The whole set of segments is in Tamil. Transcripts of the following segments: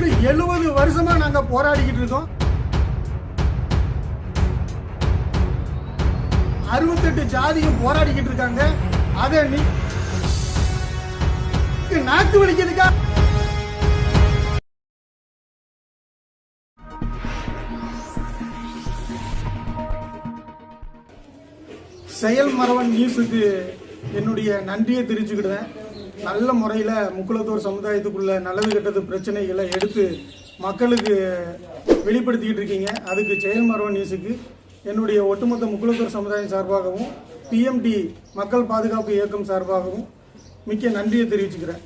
என்று எழுபது வருஷமா நாங்க போராடிக்கிட்டு இருக்கோம். அறுபத்தெட்டு ஜாதியும் போராடிக்கிட்டு இருக்காங்க. அதை நீ நாக்கு வலிக்கிறதுக்கா செயல் மரவன் நியூஸுக்கு என்னுடைய நன்றியை தெரிஞ்சுக்கிடுவேன் நல்ல முறையில் முக்குளத்தூர் சமுதாயத்துக்குள்ள நல்லது கெட்டது பிரச்சனைகளை எடுத்து மக்களுக்கு வெளிப்படுத்திக்கிட்டு இருக்கீங்க. அதுக்கு செயல்மரவன் நியூஸுக்கு என்னுடைய ஒட்டுமொத்த முக்குளத்தூர் சமுதாயம் சார்பாகவும் பிஎம்டி மக்கள் பாதுகாப்பு இயக்கம் சார்பாகவும் மிக்க நன்றியை தெரிவிச்சுக்கிறேன்.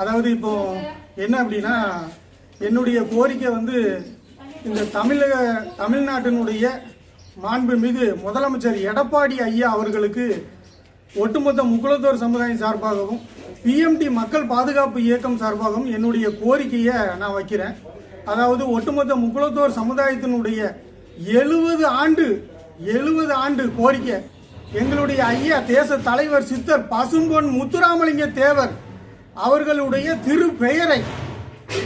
அதாவது இப்போ என்ன அப்படின்னா என்னுடைய கோரிக்கை வந்து இந்த தமிழக தமிழ்நாட்டினுடைய மாண்புமிகு முதலமைச்சர் எடப்பாடி ஐயா அவர்களுக்கு ஒட்டுமொத்த முக்குளத்தோர் சமுதாயம் சார்பாகவும் பிஎம்டி மக்கள் பாதுகாப்பு இயக்கம் சார்பாகவும் என்னுடைய கோரிக்கையை நான் வைக்கிறேன். அதாவது ஒட்டுமொத்த முக்குளத்தோர் சமுதாயத்தினுடைய எழுபது ஆண்டு எழுபது ஆண்டு கோரிக்கை. எங்களுடைய ஐயா தேச தலைவர் சித்தர் பசும்பொன் முத்துராமலிங்க தேவர் அவர்களுடைய திருப்பெயரை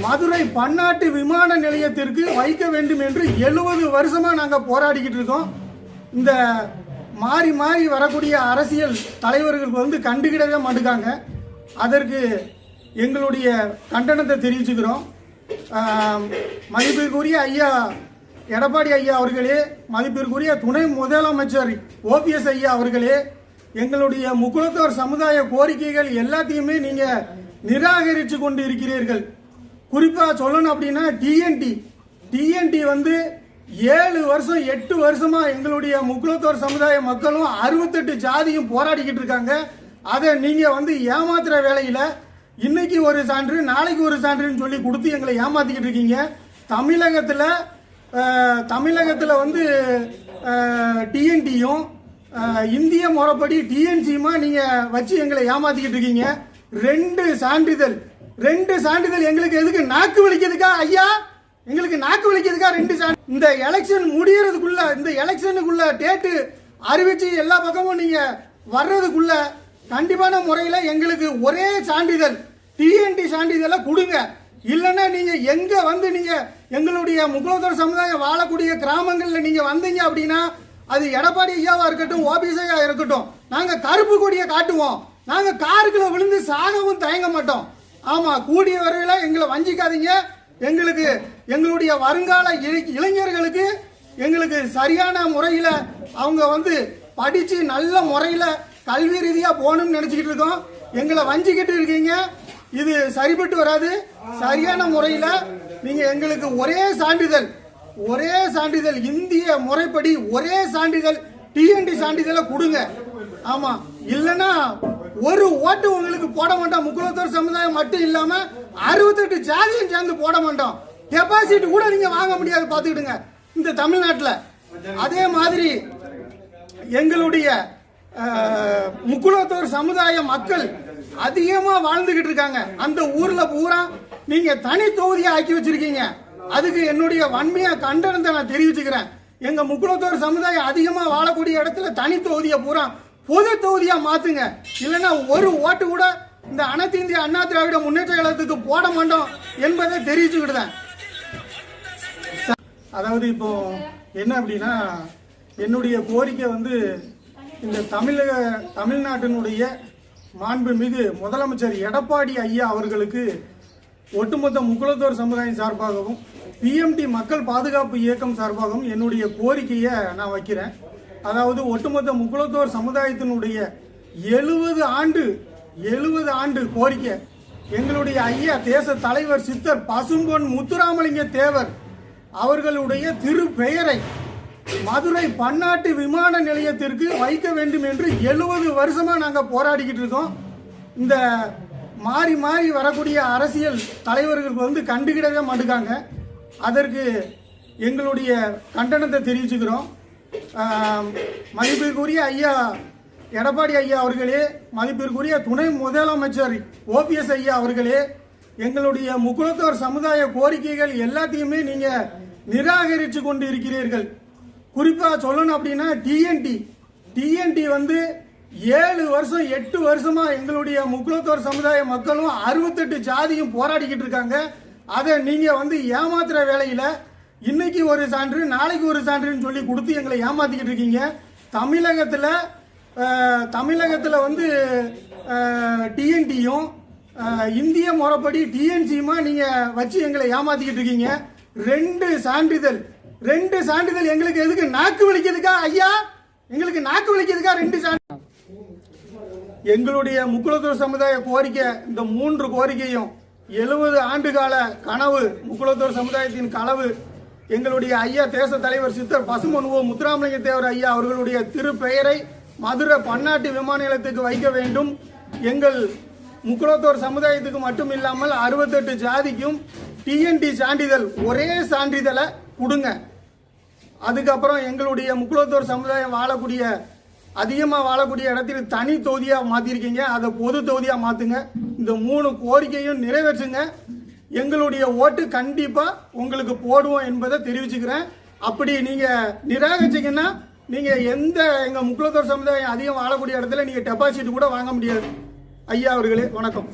மதுரை பன்னாட்டு விமான நிலையத்திற்கு வைக்க வேண்டும் என்று எழுபது வருஷமா நாங்கள் போராடிக்கிட்டு இருக்கோம். இந்த மாறி மாறி வரக்கூடிய அரசியல் தலைவர்கள் வந்து கண்டுகிடவே மாட்டுக்காங்க. அதற்கு எங்களுடைய கண்டனத்தை தெரிவிச்சுக்கிறோம். மதிப்பிற்குரிய ஐயா எடப்பாடி ஐயா அவர்களே மதிப்பிற்குரிய துணை முதலமைச்சர் ஓபிஎஸ் ஐயா அவர்களே எங்களுடைய முக்குளத்தோர் சமுதாய கோரிக்கைகள் எல்லாத்தையுமே நீங்கள் நிராகரித்து கொண்டு இருக்கிறீர்கள். குறிப்பாக சொல்லணும் அப்படின்னா டிஎன்டி டிஎன்டி வந்து ஏழு வருஷம் எட்டு வருஷமா எங்களுடைய முக்குலத்தோர் சமுதாய மக்களும் அறுபத்தெட்டு ஜாதியும் போராடிக்கிட்டு இருக்காங்க. அதை நீங்க வந்து ஏமாத்துற வேலையில இன்னைக்கு ஒரு சான்று நாளைக்கு ஒரு சான்றுன்னு சொல்லி கொடுத்து எங்களை ஏமாத்திக்கிட்டு இருக்கீங்க. தமிழகத்துல தமிழகத்துல வந்து டிஎன்டியும் இந்திய முறைப்படி டிஎன்சியுமா நீங்க வச்சு எங்களை ஏமாத்திக்கிட்டு இருக்கீங்க. ரெண்டு சான்றிதழ் ரெண்டு சான்றிதழ் எங்களுக்கு எதுக்கு? நாக்கு வலிக்கிறதுக்கா ஐயா? எங்களுக்கு நாக்கு வலிக்கிறதுக்காக ரெண்டு சான் இந்த எலெக்ஷன் முடியறதுக்குள்ள இந்த எலெக்ஷனுக்குள்ள டேட்டு அறிவிச்சு எல்லா பக்கமும் நீங்க வர்றதுக்குள்ள கண்டிப்பான முறையில் எங்களுக்கு ஒரே சான்றிதழ் டிஎன்டி சான்றிதழை கொடுங்க. இல்லைன்னா நீங்கள் எங்கே வந்து நீங்கள் எங்களுடைய முக்குலத்தோர் சமுதாயம் வாழக்கூடிய கிராமங்களில் நீங்கள் வந்தீங்க அப்படின்னா அது எடப்பாடி ஐயாவாக இருக்கட்டும் ஓபிஎஸ்ஐயாக இருக்கட்டும் நாங்கள் கருப்பு கொடியை காட்டுவோம். நாங்கள் காருக்குள்ளே விழுந்து சாகவும் தயங்க மாட்டோம். ஆமாம் கூடிய வரையில் எங்களை வஞ்சிக்காதீங்க. எங்களுக்கு எங்களுடைய வருங்கால இளைஞர்களுக்கு எங்களுக்கு சரியான முறையில் அவங்க வந்து படித்து நல்ல முறையில் கல்வி ரீதியாக போகணும்னு நினச்சிக்கிட்டு இருக்கோம். எங்களை வஞ்சிக்கிட்டு இருக்கீங்க. இது சரிபட்டு வராது. சரியான முறையில் நீங்கள் எங்களுக்கு ஒரே சான்றிதழ் ஒரே சான்றிதழ் இந்திய முறைப்படி ஒரே சான்றிதழ் டிஎன்டி சான்றிதழை கொடுங்க. ஆமாம் இல்லைன்னா ஒரு ஓட்டு உங்களுக்கு போட மாட்டோம். முக்குலத்தோர் சமுதாயம் மட்டும் இல்லாமல் அறுபத்தெட்டு ஜாதியும் சேர்ந்து போட மாட்டோம். டெபாசிட் கூட நீங்க வாங்க முடியாது பாத்துக்கிடுங்க இந்த தமிழ்நாட்டில். அதே மாதிரி எங்களுடைய முக்குலத்தோர் சமுதாய மக்கள் அதிகமா வாழ்ந்துகிட்டு இருக்காங்க. அந்த ஊர்ல பூரா நீங்க தனி தொகுதியை ஆக்கி வச்சிருக்கீங்க. அதுக்கு என்னுடைய வன்மையா கண்டனத்தை நான் தெரிவிச்சுக்கிறேன். எங்க முக்குலத்தோர் சமுதாயம் அதிகமா வாழக்கூடிய இடத்துல தனி தொகுதியை பூரா பொது தொகுதியா மாத்துங்க. இல்லைன்னா ஒரு ஓட்டு கூட இந்த அனைத்து இந்திய அண்ணா திராவிட முன்னேற்ற கழகத்துக்கு போட மாட்டோம் என்பதை தெரிவிச்சுக்கிட்டுதான். அதாவது இப்போ என்ன அப்படின்னா என்னுடைய கோரிக்கை வந்து இந்த தமிழக தமிழ்நாட்டினுடைய மாண்புமிகு முதலமைச்சர் எடப்பாடி ஐயா அவர்களுக்கு ஒட்டுமொத்த முக்குளத்தோர் சமுதாயம் சார்பாகவும் பிஎம்டி மக்கள் பாதுகாப்பு இயக்கம் சார்பாகவும் என்னுடைய கோரிக்கையை நான் வைக்கிறேன். அதாவது ஒட்டுமொத்த முக்குளத்தோர் சமுதாயத்தினுடைய எழுபது ஆண்டு எழுபது ஆண்டு கோரிக்கை எங்களுடைய ஐயா தேச தலைவர் சித்தர் பசும்பொன் முத்துராமலிங்க தேவர் அவர்களுடைய திருப்பெயரை மதுரை பன்னாட்டு விமான நிலையத்திற்கு வைக்க வேண்டும் என்று எழுபது வருஷமாக நாங்கள் போராடிக்கிட்டு இருக்கோம். இந்த மாறி மாறி வரக்கூடிய அரசியல் தலைவர்கள் வந்து கண்டுகிடவே மாட்டுக்காங்க. அதற்கு எங்களுடைய கண்டனத்தை தெரிவிச்சுக்கிறோம். மதிப்பிற்குரிய ஐயா எடப்பாடி ஐயா அவர்களே மதிப்பிற்குரிய துணை முதலமைச்சர் ஓபிஎஸ் ஐயா அவர்களே எங்களுடைய முக்குளத்தோர் சமுதாய கோரிக்கைகள் எல்லாத்தையுமே நீங்க நிராகரித்து கொண்டு இருக்கிறீர்கள் குறிப்பாக சொல்லணும் அப்படின்னா டிஎன்டி டிஎன்டி வந்து ஏழு வருஷம் எட்டு வருஷமா எங்களுடைய முக்குலத்தோர் சமுதாய மக்களும் அறுபத்தெட்டு ஜாதியும் போராடிக்கிட்டு இருக்காங்க. அதை நீங்கள் வந்து ஏமாத்துற வேலையில் இன்னைக்கு ஒரு சான்று நாளைக்கு ஒரு சான்றுன்னு சொல்லி கொடுத்து எங்களை ஏமாத்திக்கிட்டு இருக்கீங்க. தமிழகத்தில் தமிழகத்தில் வந்து டிஎன்டியும் இந்திய முறைப்படி டிஎன்சியுமா நீங்கள் வச்சு எங்களை ஏமாத்திக்கிட்டு இருக்கீங்க? ரெண்டு சான்றிதழ் ரெண்டு சான்றிதழ் எங்களுக்கு எதுக்கு? நாக்கு வலிக்கிறதுக்கா ஐயா? எங்களுக்கு நாக்கு வலிக்கிறதுக்கா ரெண்டு சான்றிதழ்? எங்களுடைய முக்குலத்தூர் சமுதாய கோரிக்கை இந்த மூன்று கோரிக்கையும் எழுபது ஆண்டுகால கனவு முக்குலத்தூர் சமுதாயத்தின் கனவு எங்களுடைய ஐயா தேச தலைவர் சித்தர் பசுமனுவோ முத்துராமலிங்க தேவர் ஐயா அவர்களுடைய திருப்பெயரை மதுரை பன்னாட்டு விமான நிலையத்துக்கு வைக்க வேண்டும். எங்கள் முக்குளத்தோர் சமுதாயத்துக்கு மட்டும் இல்லாமல் அறுபத்தெட்டு ஜாதிக்கும் டிஎன்டி சான்றிதழ் ஒரே சான்றிதழை கொடுங்க. அதுக்கப்புறம் எங்களுடைய முக்குளத்தோர் சமுதாயம் வாழக்கூடிய அதிகமாக வாழக்கூடிய இடத்தில் தனி தொகுதியாக மாற்றிருக்கீங்க அதை பொது தொகுதியாக மாற்றுங்க இந்த மூணு கோரிக்கையும் நிறைவேற்றுங்க. எங்களுடைய ஓட்டு கண்டிப்பாக உங்களுக்கு போடுவோம் என்பதை தெரிவிச்சுக்கிறேன். அப்படி நீங்கள் நிராகரிச்சிங்கன்னா நீங்கள் எந்த எங்கள் முக்குலத்தோர் சமுதாயம் அதிகம் வாழக்கூடிய இடத்துல நீங்கள் டெபாசிட் கூட வாங்க முடியாது. ஐயா அவர்களே வணக்கம்.